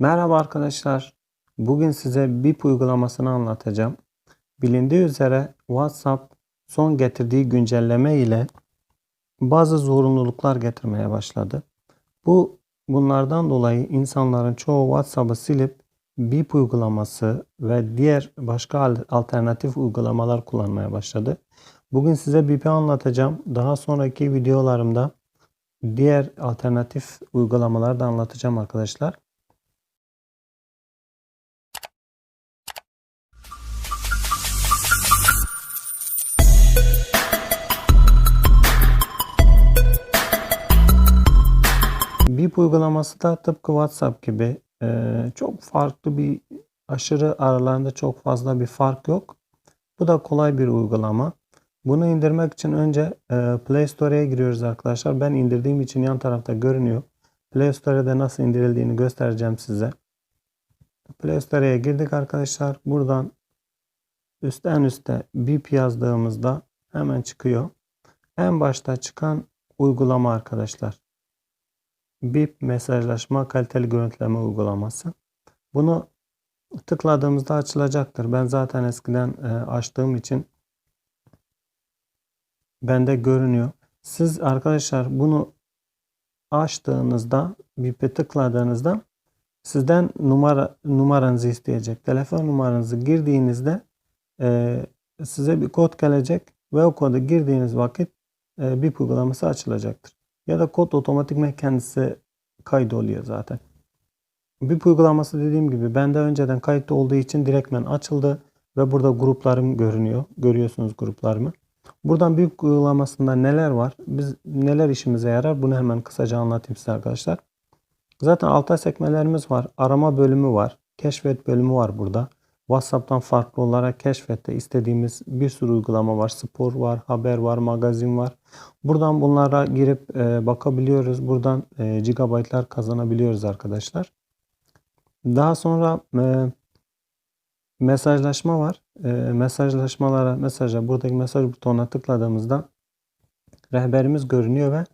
Merhaba arkadaşlar. Bugün size BIP uygulamasını anlatacağım. Bilindiği üzere WhatsApp son getirdiği güncelleme ile bazı zorunluluklar getirmeye başladı. Bu bunlardan dolayı insanların çoğu WhatsApp'ı silip BIP uygulaması ve diğer başka al- alternatif uygulamalar kullanmaya başladı. Bugün size BIP'i anlatacağım. Daha sonraki videolarımda diğer alternatif uygulamaları da anlatacağım arkadaşlar. Uygulaması da tıpkı WhatsApp gibi eee, çok farklı bir aşırı aralarında çok fazla bir fark yok. Bu da kolay bir uygulama. Bunu indirmek için önce eee, Play Store'ya giriyoruz arkadaşlar. Ben indirdiğim için yan tarafta görünüyor. Play Store'da nasıl indirildiğini göstereceğim size. Play Store'ya girdik arkadaşlar. Buradan üstte en üstte BIP yazdığımızda hemen çıkıyor. En başta çıkan uygulama arkadaşlar. BIP mesajlaşma kaliteli görüntüleme uygulaması. Bunu tıkladığımızda açılacaktır. Ben zaten eskiden e, açtığım için bende görünüyor. Siz arkadaşlar bunu açtığınızda BIP'e tıkladığınızda sizden numara numaranızı isteyecek. Telefon numaranızı girdiğinizde e, size bir kod gelecek ve o kodu girdiğiniz vakit e, BIP uygulaması açılacaktır. Ya da kod otomatikman kendisi kaydoluyor zaten. BIP uygulaması dediğim gibi bende önceden kayıtlı olduğu için direktmen açıldı ve burada gruplarım görünüyor. Görüyorsunuz gruplarımı. Buradan BIP uygulamasında neler var? Biz neler işimize yarar? Bunu hemen kısaca anlatayım size arkadaşlar. Zaten alta sekmelerimiz var. Arama bölümü var. Keşfet bölümü var burada. WhatsApp'tan farklı olarak keşfette istediğimiz bir sürü uygulama var. Spor var, haber var, magazin var. Buradan bunlara girip e, bakabiliyoruz. Buradan e, gigabaytlar kazanabiliyoruz arkadaşlar. Daha sonra e, mesajlaşma var. E, mesajlaşmalara, mesaja buradaki mesaj butonuna tıkladığımızda rehberimiz görünüyor ve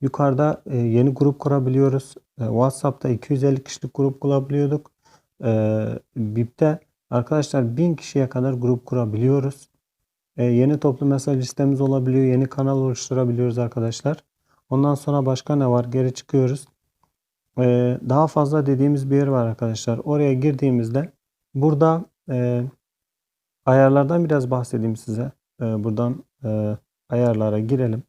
yukarıda e, yeni grup kurabiliyoruz. E, WhatsApp'ta 250 kişilik grup kurabiliyorduk. E, BIP'te arkadaşlar 1000 kişiye kadar grup kurabiliyoruz. E, yeni toplu mesaj listemiz olabiliyor. Yeni kanal oluşturabiliyoruz arkadaşlar. Ondan sonra başka ne var? Geri çıkıyoruz. E, daha fazla dediğimiz bir yer var arkadaşlar. Oraya girdiğimizde burada e, ayarlardan biraz bahsedeyim size. E, buradan e, ayarlara girelim.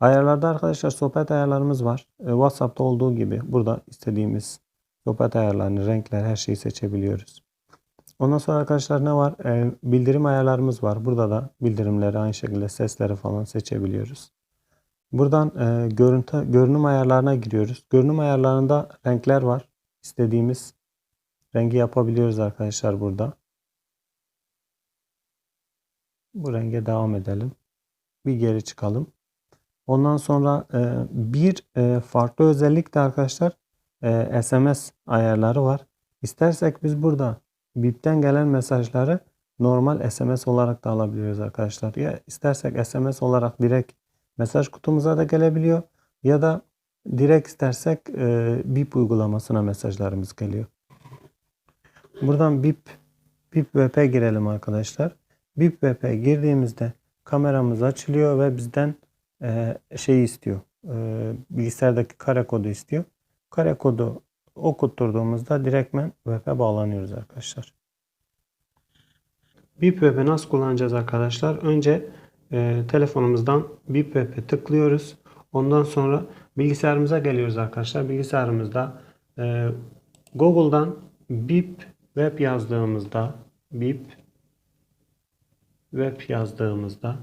Ayarlarda arkadaşlar sohbet ayarlarımız var. E, WhatsApp'ta olduğu gibi burada istediğimiz sohbet ayarlarını, renkler, her şeyi seçebiliyoruz. Ondan sonra arkadaşlar ne var? E, bildirim ayarlarımız var. Burada da bildirimleri aynı şekilde sesleri falan seçebiliyoruz. Buradan e, görüntü görünüm ayarlarına giriyoruz. Görünüm ayarlarında renkler var. İstediğimiz rengi yapabiliyoruz arkadaşlar burada. Bu renge devam edelim. Bir geri çıkalım. Ondan sonra e, bir e, farklı özellik de arkadaşlar e, SMS ayarları var. İstersek biz burada BIP'ten gelen mesajları normal SMS olarak da alabiliyoruz arkadaşlar. Ya istersek SMS olarak direkt mesaj kutumuza da gelebiliyor ya da direkt istersek e, BIP uygulamasına mesajlarımız geliyor. Buradan BIP BIP VP girelim arkadaşlar. BIP VP girdiğimizde kameramız açılıyor ve bizden e, şey istiyor. E, bilgisayardaki kare kodu istiyor. Kare kodu okutturduğumuzda direktmen VP bağlanıyoruz arkadaşlar. BIP VP nasıl kullanacağız arkadaşlar? Önce e, telefonumuzdan BIP VP tıklıyoruz. Ondan sonra bilgisayarımıza geliyoruz arkadaşlar. Bilgisayarımızda e, Google'dan BIP web yazdığımızda BIP web yazdığımızda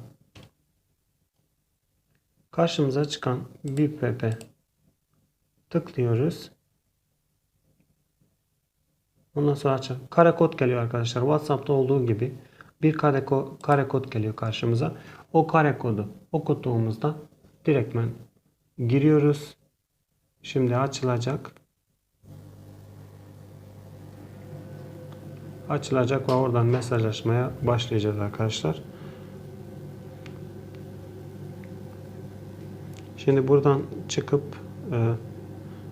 karşımıza çıkan BIP VP tıklıyoruz. Ondan sonra açın. Kare kod geliyor arkadaşlar. WhatsApp'ta olduğu gibi bir kare, ko kare kod geliyor karşımıza. O kare kodu okuttuğumuzda direktmen giriyoruz. Şimdi açılacak. Açılacak ve oradan mesajlaşmaya başlayacağız arkadaşlar. Şimdi buradan çıkıp e,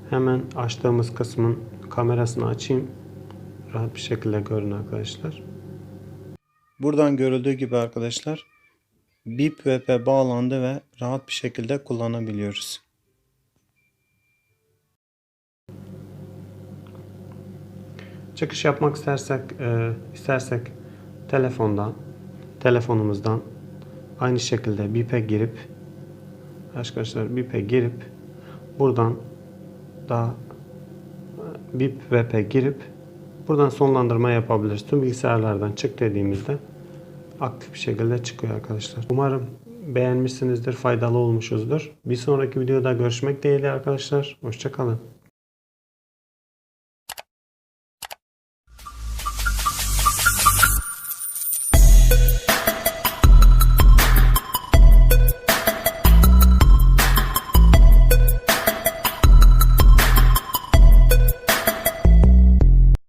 hemen açtığımız kısmın kamerasını açayım. Rahat bir şekilde görün arkadaşlar. Buradan görüldüğü gibi arkadaşlar BIP VP bağlandı ve rahat bir şekilde kullanabiliyoruz. Çıkış yapmak istersek, e, istersek telefondan, telefonumuzdan aynı şekilde BIP'e girip arkadaşlar BIP'e girip buradan daha BIP VP girip buradan sonlandırma yapabiliriz. Tüm bilgisayarlardan çık dediğimizde aktif bir şekilde çıkıyor arkadaşlar. Umarım beğenmişsinizdir, faydalı olmuşuzdur. Bir sonraki videoda görüşmek dileğiyle arkadaşlar. Hoşçakalın.